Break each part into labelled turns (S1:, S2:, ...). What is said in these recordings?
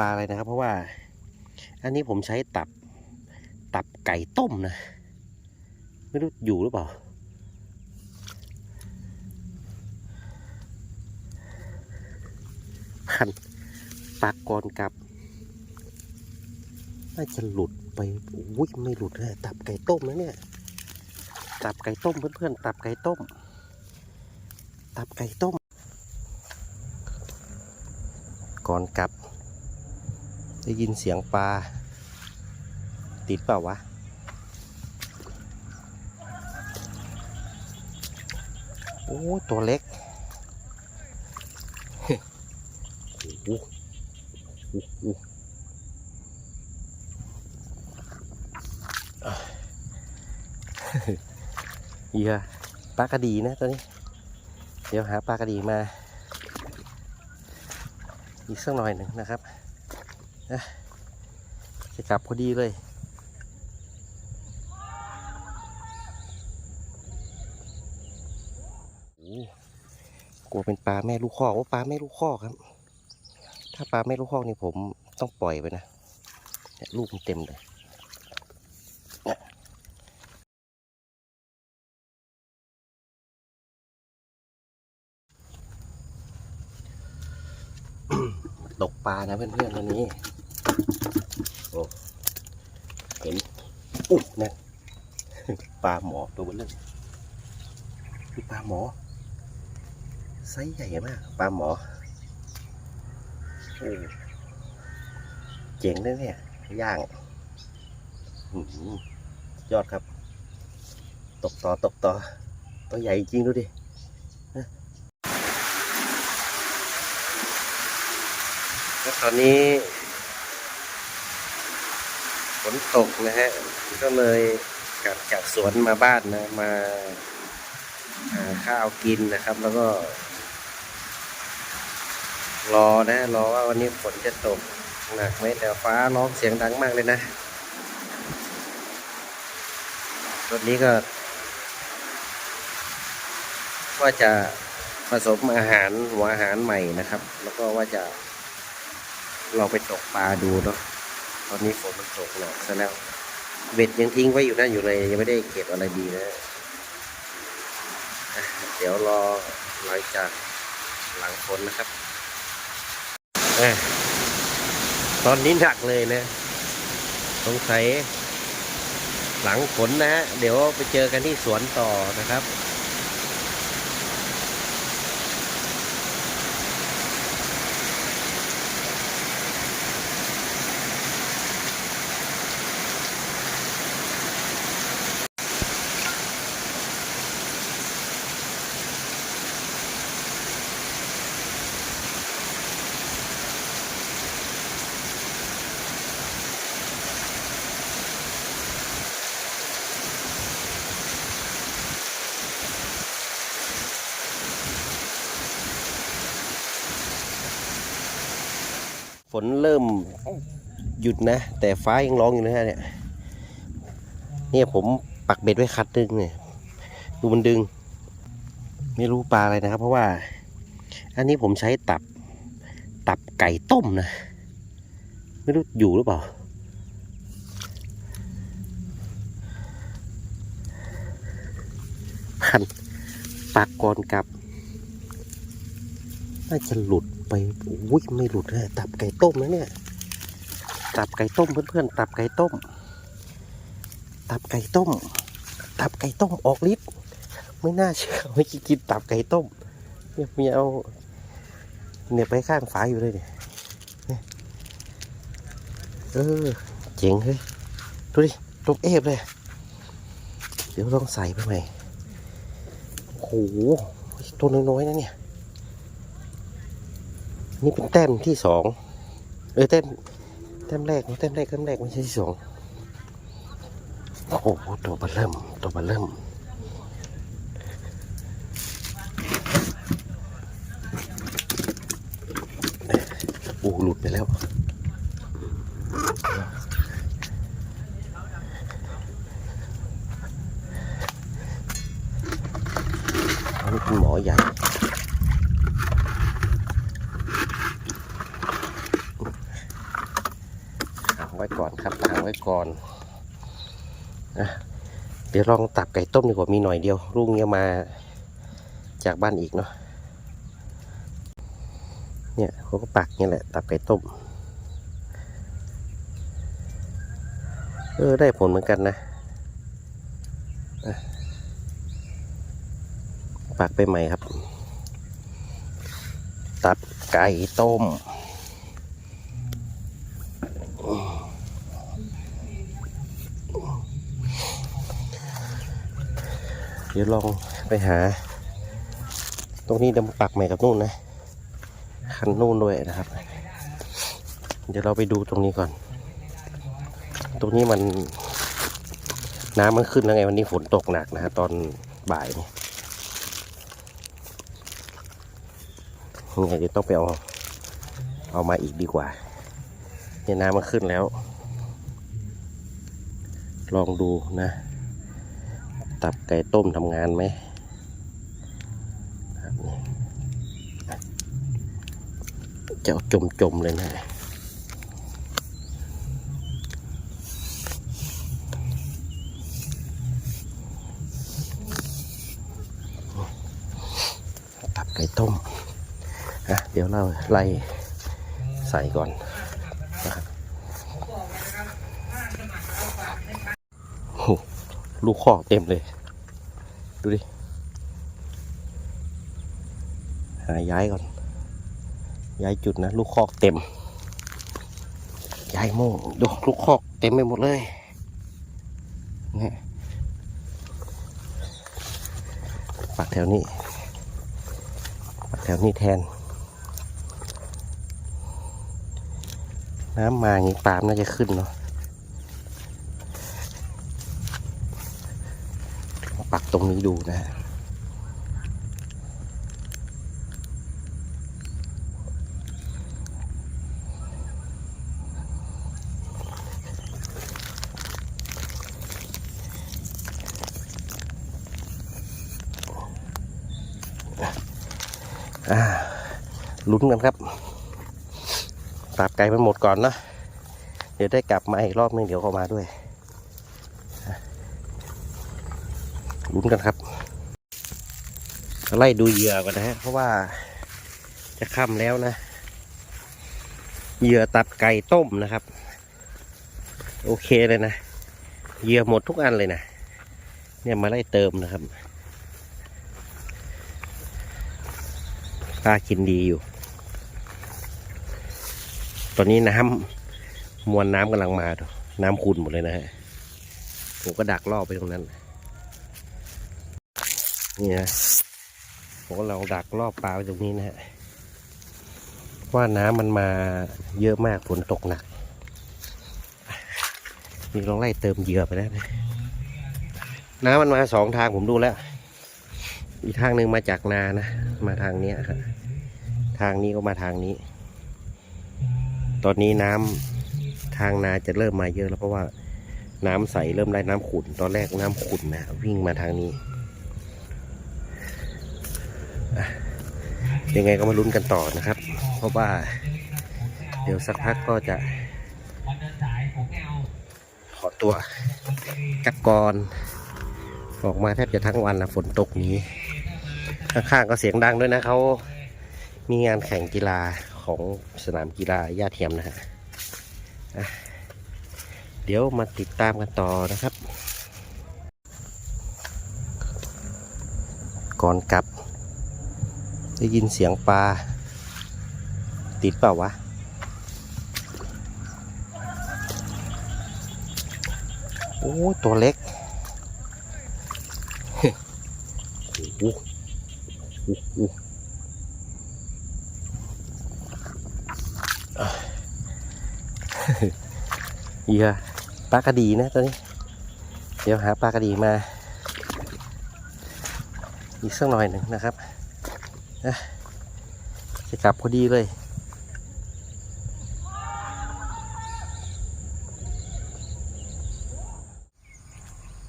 S1: ปลาอะไรนะครับ เพราะว่า อันนี้ผมใช้ตับ ตับไก่ต้มนะ ไม่รู้อยู่หรือเปล่าพันปากกรกับน่าจะหลุดไปอุ้ยไม่หลุดเลยตับไก่ต้มนะเนี่ย ตับไก่ต้มเพื่อนๆ ตับไก่ต้ม ตับไก่ต้ม ก่อนกลับ ได้ยินเสียงปลา ติดเปล่าวะ โอ้ ตัวเล็กโอ้โหโอ้หอะเหยื่อปลากระดีนะตัวนี้ เดี๋ยวหาปลากระดีมา อีกสักหน่อยหนึ่งนะครับ นะจะกลับพอดีเลยโอ้กลัวเป็นปลาแม่ลูกคอกว่าปลาแม่ลูกคอกครับ ถ้าปลาแม่ลูกคอกนี่ผมต้องปล่อยไปนะลูกมันเต็มเลยตกปลานะเพื่อนๆวันนี้ เห็นอุ๊ยนะปลาหมอตัวเบนเริ่มคือปลาหมอไซส์ใหญ่มากปลาหมอโอ้เจ๋งเลยเนี่ยย่างอื้อหือยอดครับ ตกต่อตกต่อตัวใหญ่จริงดูดิแล้วตอนนี้ ฝนตกนะฮะ ก็เลยกลับจากสวนมาบ้านนะ มาหาข้าวกินนะครับ แล้วก็ รอนะ รอว่าวันนี้ฝนจะตกหนักไหมแต่ฟ้าร้องเสียงดังมากเลยนะรถนี้ก็ว่าจะผสมอาหารหัวอาหารใหม่นะครับ แล้วก็ว่าจะลองไปตกปลาดูเนาะ ตอนนี้ฝนมันตกหนักซะแล้ว เบ็ดยังทิ้งไว้อยู่นั่นอยู่เลย ยังไม่ได้เก็บอะไรดีนะ เดี๋ยวรอหลังจากหลังฝนนะครับอตอนนี้หนักเลยนะสงสัยหลังฝนนะฮะ เดี๋ยวไปเจอกันที่สวนต่อนะครับ ฝนเริ่มหยุดนะ แต่ฟ้ายังร้องอยู่นะฮะเนี่ยเนี่ยผมปักเบ็ดไว้คัดดึงเนี่ยดูมันดึง ไม่รู้ปลาอะไรนะครับ เพราะว่า อันนี้ผมใช้ตับ ตับไก่ต้มนะ ไม่รู้อยู่หรือเปล่า พันปากกรกับ น่าจะหลุด ไปอุ้ยไม่หลุดเลยตับไก่ต้มนะเนี่ย ตับไก่ต้มเพื่อนๆตับไก่ต้ม ตับไก่ต้ม ตับไก่ต้มออกฤทธิ์ไม่น่าเชื่อไม่กินตับไก่ต้มเนี่ยมีเอาเนี่ยไปข้างฝาอยู่เลยเนี่ยเออเจ๋งเฮ้ยดูดิตรงเอฟเลย เดี๋ยวต้องใส่ไปใหม่โอ้โหตัวน้อยๆนะเนี่ย นี่เป็นแต้มที่สองเออแต้มแต้มแรกนะแต้มแรกแต้มแรกไม่ใช่ที่สองโอ้โหตัวเบลเริ่มตัวเบลเริ่มโอ้หลุดไปแล้ว อันนี้เป็นหมอใหญ่ อ ไว้ก่อนครับวางไว้ก่อนนะเดี๋ยวลองตับไก่ต้มดีกว่ามีหน่อยเดียวรุ่งเนี้ยมาจากบ้านอีกเนาะเนี่ยเขาก็ปักเนี่ยแหละตับไก่ต้มเออได้ผลเหมือนกันนะอะปักไปใหม่ครับ ตับไก่ต้ม ดี๋ยวลองไปหา ตรงนี้เดี๋ยวมาปักใหม่กับนู่นนะ คันนู่นด้วยนะครับ เดี๋ยวเราไปดูตรงนี้ก่อน ตรงนี้มัน น้ำมันขึ้นแล้วไงวันนี้ฝนตกหนักนะฮะตอนบ่ายนี่ยังไงเดี๋ยวต้องไปเอาเอามาอีกดีกว่าเนี่ยน้ำมันขึ้นแล้ว ลองดูนะ ตับไก่ต้มทำงานไหมครับนี่จะเอาจมๆเลยนะตับไก่ต้มอะเดี๋ยวเราไล่ใส่ก่อนนะครับโอ้โห ลูกคอกเต็มเลย ดูดิ หาย้ายก่อน ย้ายจุดนะ ลูกคอกเต็ม ย้ายโม่งดูลูกคอกเต็มไปหมดเลยเนี่ยปักแถวนี้ ปักแถวนี้แทน น้ำมาอย่างนี้ปามน่าจะขึ้นเนาะลองปัก ตรงนี้ดูนะฮะอ่าลุ้นกันครับตับไก่มันหมดก่อนนะ เดี๋ยวได้กลับมาอีกรอบนึงเดี๋ยวก็มาด้วยอะ ลุ้นกันครับไล่ดูเหยื่อก่อนนะฮะเพราะว่าจะค่ำแล้วนะเหยื่อตับไก่ต้มนะครับ โอเคเลยนะเหยื่อหมดทุกอันเลยนะเนี่ยมาไล่เติมนะครับปลากินดีอยู่ ตอนนี้น้ำมวลน้ำกำลังมาดูน้ำขุ่นหมดเลยนะฮะผมก็ดักล่อไปตรงนั้น นี่นะผมก็เราดักรอบปลาตรงนี้นะฮะว่าน้ำมันมาเยอะมากฝนตกหนักนี่ลองไล่เติมเหยื่อไปแล้วนะน้ำมันมาสองทางผมดูแล้ว อีกทางหนึ่งมาจากนานะ มาทางเนี้ยครับทางนี้ก็มาทางนี้ ตอนนี้น้ำทางนาจะเริ่มมาเยอะแล้วเพราะว่าน้ำใสเริ่มได้น้ำขุ่น ตอนแรกน้ำขุ่นนะวิ่งมาทางนี้อะ ยังไงก็มาลุ้นกันต่อนะครับ เพราะว่า เดี๋ยวสักพักก็จะขอตัวกลับก่อนออกมาแทบจะทั้งวันนะฝนตกนี้ ข้างๆก็เสียงดังด้วยนะเขามีงานแข่งกีฬาของสนามกีฬาย่าเทียมนะฮะเดี๋ยวมาติดตามกันต่อนะครับ ก่อนกลับ ได้ยินเสียงปลา ติดเปล่าวะ โอ้ ตัวเล็กโอ้โหโอ้โหเหยื่อปลากระดีนะตัวนี้ เดี๋ยวหาปลากระดีมา อีกสักหน่อยหนึ่งนะครับ อะจะกลับพอดีเลย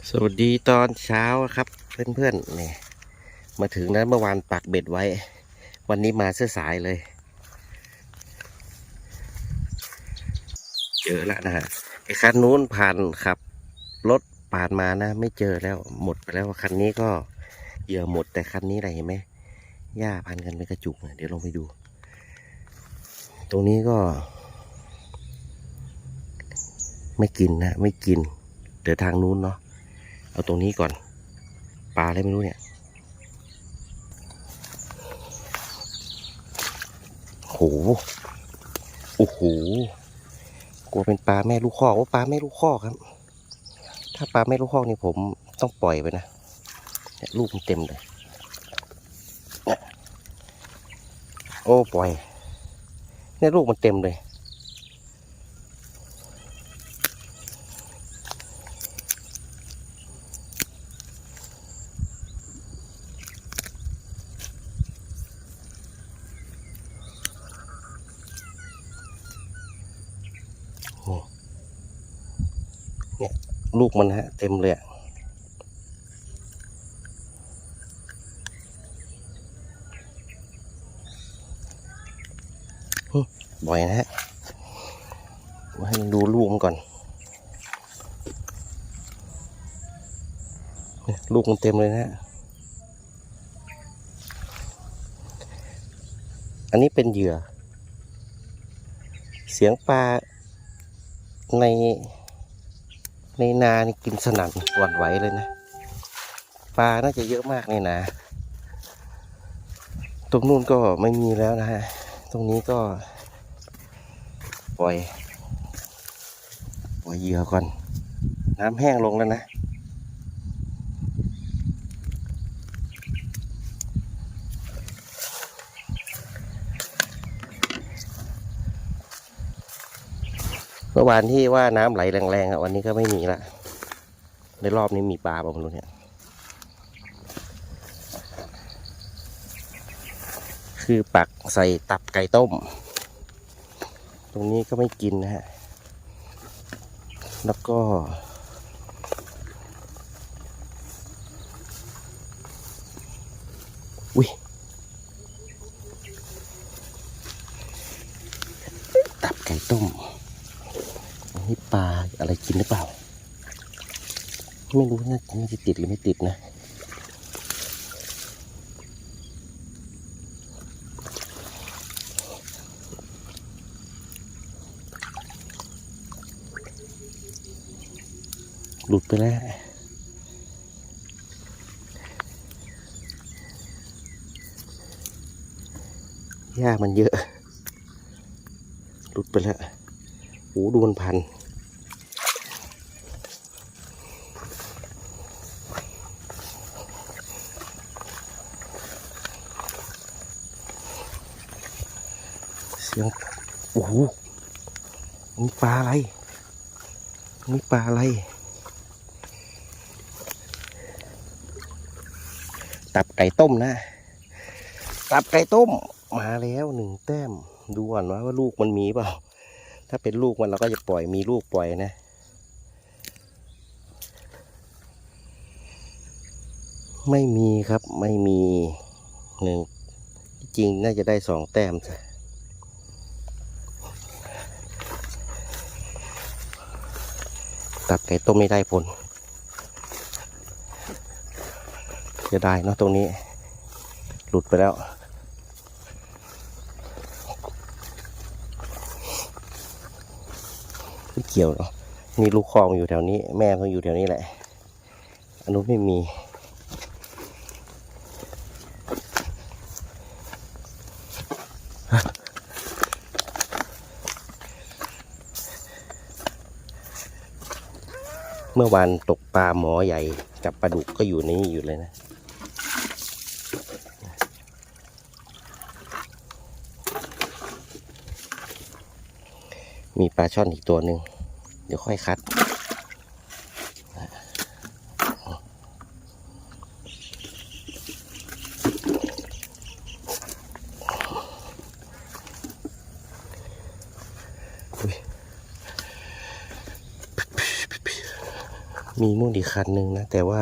S1: สวัสดีตอนเช้าครับ เพื่อนๆเนี่ยมาถึงนั้นเมื่อวานปักเบ็ดไว้ วันนี้มาเสื้อสายเลย เจอแล้วนะฮะไอ้คันนู้นผ่านขับรถผ่านมานะ ไม่เจอแล้วหมดไปแล้วคันนี้ก็เหยื่อหมดแต่คันนี้อะไรเห็นไหม หญ้าพันกันเป็นกระจุกนะเดี๋ยวลองไปดู ตรงนี้ก็ ไม่กินนะไม่กิน เดี๋ยวทางนู้นเนาะเอาตรงนี้ก่อนปลาอะไรไม่รู้เนี่ยโหโอ้โหกลัวเป็นปลาแม่ลูกคอกว่าปลาแม่ลูกคอกครับ ถ้าปลาแม่ลูกคอกนี่ผมต้องปล่อยไปนะลูกมันเต็มเลย โอ้ปล่อยเนี่ยลูกมันเต็มเลย เนี่ย ลูกมันฮะ เต็มเลยอะ บ่อยนะฮะมาให้มันดูลูกมันก่อนลูกมันเต็มเลยนะฮะอันนี้เป็นเหยื่อ เสียงปลาในในนานี่กินสนั่นหวั่นไหวเลยนะ ปลาน่าจะเยอะมากในนาตรงนู้นก็ไม่มีแล้วนะฮะ ตรงนี้ก็ ปล่อย ปล่อยเหยื่อก่อน น้ำแห้งลงแล้วนะ เมื่อวานที่ว่าน้ำไหลแรงๆอะวันนี้ก็ไม่มีละ ในรอบนี้มีปลาบ้างรู้เนี่ยคือปักใส่ตับไก่ต้ม ตรงนี้ก็ไม่กินนะฮะ แล้วก็ อุ้ยตับไก่ต้มอันนี้ปลาอะไรกินหรือเปล่า ไม่รู้นะน่าจะติดหรือไม่ติดนะ หลุดไปแล้วหญ้ามันเยอะ หลุดไปแล้วโอ้ดูมันพันเสียงโอ้โหมีปลาอะไรมีปลาอะไร ตับไก่ต้มนะ ตับไก่ต้ม มาแล้วหนึ่งแต้ม ดูก่อนว่าว่าลูกมันมีเปล่า ถ้าเป็นลูกมันเราก็จะปล่อยมีลูกปล่อยนะ ไม่มีครับไม่มีหนึ่งจริงน่าจะได้สองแต้มจ้ะตับไก่ต้มไม่ได้ผล จะได้เนาะตรงนี้ หลุดไปแล้วไม่เกี่ยวเนาะมีลูกคลองอยู่แถวนี้ แม่มันอยู่แถวนี้แหละอันนู้นไม่มีเมื่อวานตกปลาหมอใหญ่กับปลาดุกก็อยู่ในนี้อยู่เลยนะ ลาช่อนอีกตัวหนึ่งเดี๋ยวค่อยคัด มีนู่นอีกคันหนึ่งนะ แต่ว่า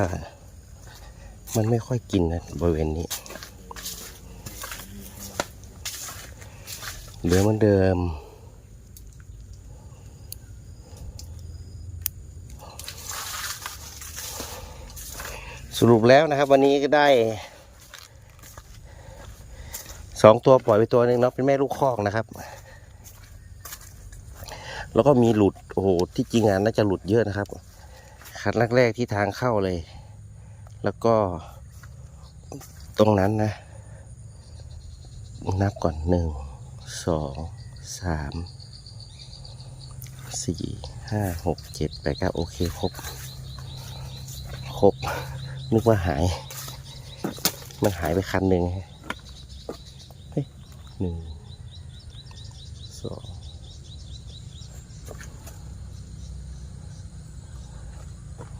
S1: มันไม่ค่อยกินนะบริเวณนี้ เหลือเหมือนเดิม สรุปแล้วนะครับ วันนี้ก็ได้สองตัวปล่อยไปตัวหนึ่งเนาะเป็นแม่ลูกคอกนะครับ แล้วก็มีหลุดโอ้โหที่จริงอะน่าจะหลุดเยอะนะครับคันแรกๆที่ทางเข้าเลย แล้วก็ตรงนั้นนะ นับก่อนหนึ่งสองสามสี่ห้าหกเจ็ดแปดเก้าโอเค ครบ ครบ นึกว่าหาย มันหายไปคันหนึ่งเฮ้ยหนึ่งสอง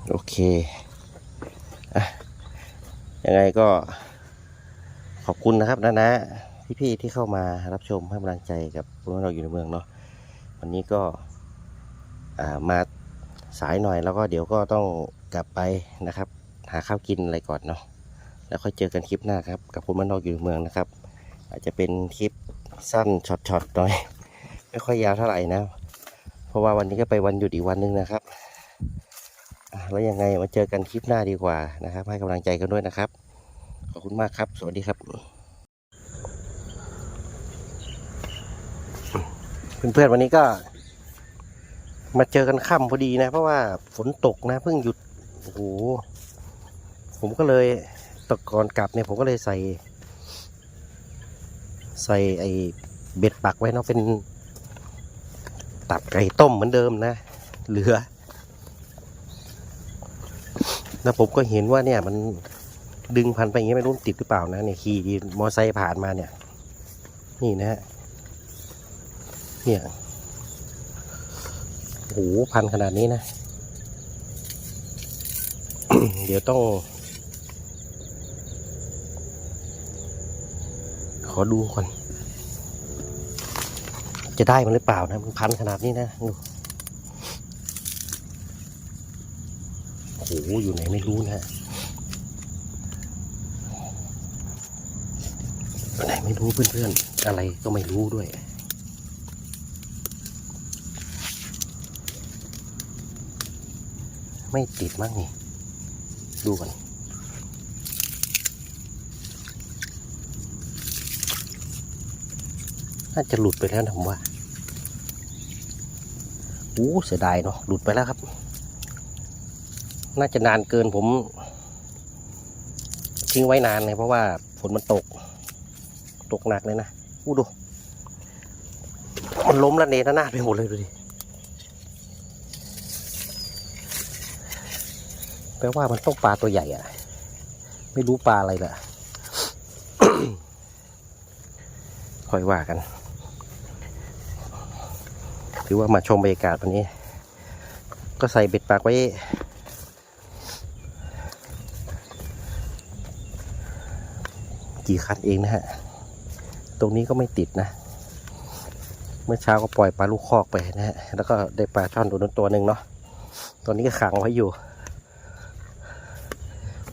S1: โอเคอะยังไงก็ขอบคุณนะครับนะนะพี่ๆที่เข้ามารับชมให้กำลังใจกับพวกเราอยู่ในเมืองเนาะวันนี้ก็อ่ามาสายหน่อยแล้วก็เดี๋ยวก็ต้องกลับไปนะครับ หาข้าวกินอะไรก่อนเนาะแล้วค่อยเจอกันคลิปหน้าครับ กับคนบ้านนอกอยู่ในเมืองนะครับ อาจจะเป็นคลิปสั้นช็อตๆหน่อย ไม่ค่อยยาวเท่าไหร่นะ เพราะว่าวันนี้ก็ไปวันหยุดอีกวันหนึงนะครับแล้วยังไงมาเจอกันคลิปหน้าดีกว่านะครับ ให้กำลังใจกันด้วยนะครับ ขอบคุณมากครับ สวัสดีครับ เพื่อนๆวันนี้ก็ มาเจอกันค่ำพอดีนะ เพราะว่าฝนตกนะเพิ่งหยุดโอ้โห ผมก็เลยตะกอนกลับเนี่ยผมก็เลยใส่ ใส่ไอ้เบ็ดปักไว้เนาะเป็น ตับไก่ต้มเหมือนเดิมนะ เหลือ แล้วผมก็เห็นว่าเนี่ยมันดึงพันไปอย่างเงี้ยไม่รู้ติดหรือเปล่านะเนี่ยขี่มอไซค์ผ่านมาเนี่ย นี่นะฮะเนี่ยโอ้โหพันขนาดนี้นะ เดี๋ยวต้อง ขอดูก่อน จะได้มันหรือเปล่านะ มันพันขนาดนี้นะดูโอ้โหอยู่ไหนไม่รู้นะไหนไม่รู้เพื่อนๆ อะไรก็ไม่รู้ด้วยไม่ติดมั้งนี่ ดูกัน น่าจะหลุดไปแล้วนะผมว่าโอ้เสียดายเนาะหลุดไปแล้วครับ น่าจะนานเกินผมทิ้งไว้นานเลยเพราะว่าฝนมันตก ตกหนักเลยนะอู้ดู มันล้มละเนระนาดไปหมดเลยดูดิแปลว่ามันต้องปลาตัวใหญ่อะไม่รู้ปลาอะไรละค่อยว่ากัน ถือว่ามาชมบรรยากาศวันนี้ ก็ใส่เบ็ดปากไว้ กี่คันเองนะฮะ ตรงนี้ก็ไม่ติดนะ เมื่อเช้าก็ปล่อยปลาลูกคอกไปนะฮะ แล้วก็ได้ปลาช่อนตัวนั้นตัวหนึ่งเนาะตัวนี้ก็ขังไว้อยู่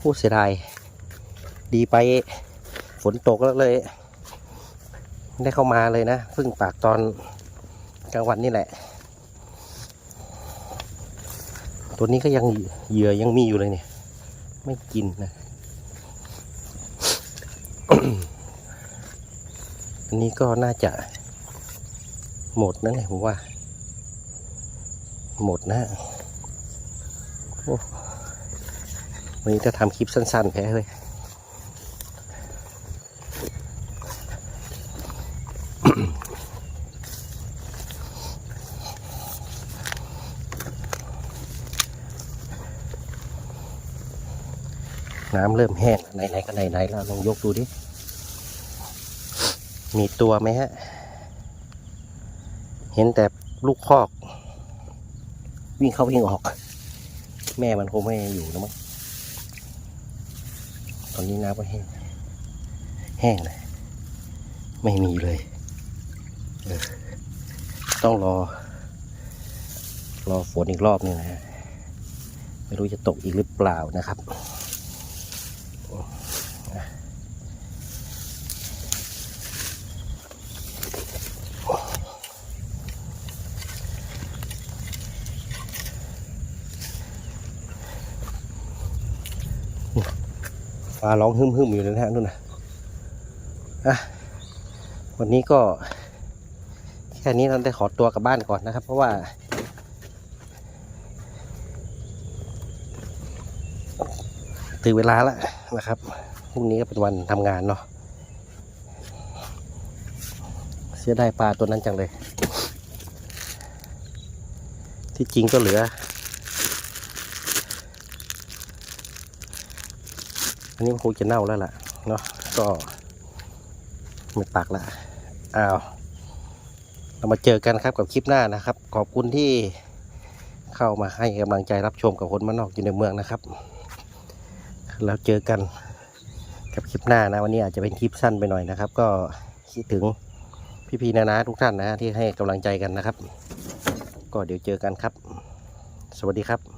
S1: พูดเสียดายดีไปฝนตกแล้วเลย ได้เข้ามาเลยนะเพิ่งปากตอน กลางวันนี่แหละ ตัวนี้ก็ยังเหยื่อยังมีอยู่เลยเนี่ย ไม่กินนะอันนี้ก็น่าจะหมดนะเนี่ยผมว่า หมดนะโอ้วันนี้จะทำคลิปสั้นๆแค่เลย น้ำเริ่มแห้งไหนๆก็ไหนๆแล้วลองยกดูดิ มีตัวไหมฮะ เห็นแต่ลูกคอก วิ่งเข้าวิ่งออก แม่มันคงไม่อยู่นะมั้งตอนนี้น้ำก็แห้ง แห้งเลยไม่มีเลยเออต้องรอ รอฝนอีกรอบนึงนะฮะไม่รู้จะตกอีกหรือเปล่านะครับ ปลาร้องฮึ่มๆอยู่เลยนะฮะนู่นนะอะวันนี้ก็แค่นี้เราได้ขอตัวกลับบ้านก่อนนะครับ เพราะว่า ถึงเวลาแล้วนะครับพรุ่งนี้ก็เป็นวันทำงานเนาะเสียดายปลาตัวนั้นจังเลย ที่จริงก็เหลือ อันนี้คงจะเน่าแล้วล่ะเนาะก็ไม่ปักละอ้าวเรามาเจอกันครับกับคลิปหน้านะครับ ขอบคุณที่เข้ามาให้กำลังใจรับชมกับคนมานนอกอยู่ในเมืองนะครับ แล้วเจอกันกับคลิปหน้านะวันนี้อาจจะเป็นคลิปสั้นไปหน่อยนะครับ ก็คิดถึงพี่ๆนานาทุกท่านนะที่ให้กำลังใจกันนะครับ ก็เดี๋ยวเจอกันครับ สวัสดีครับ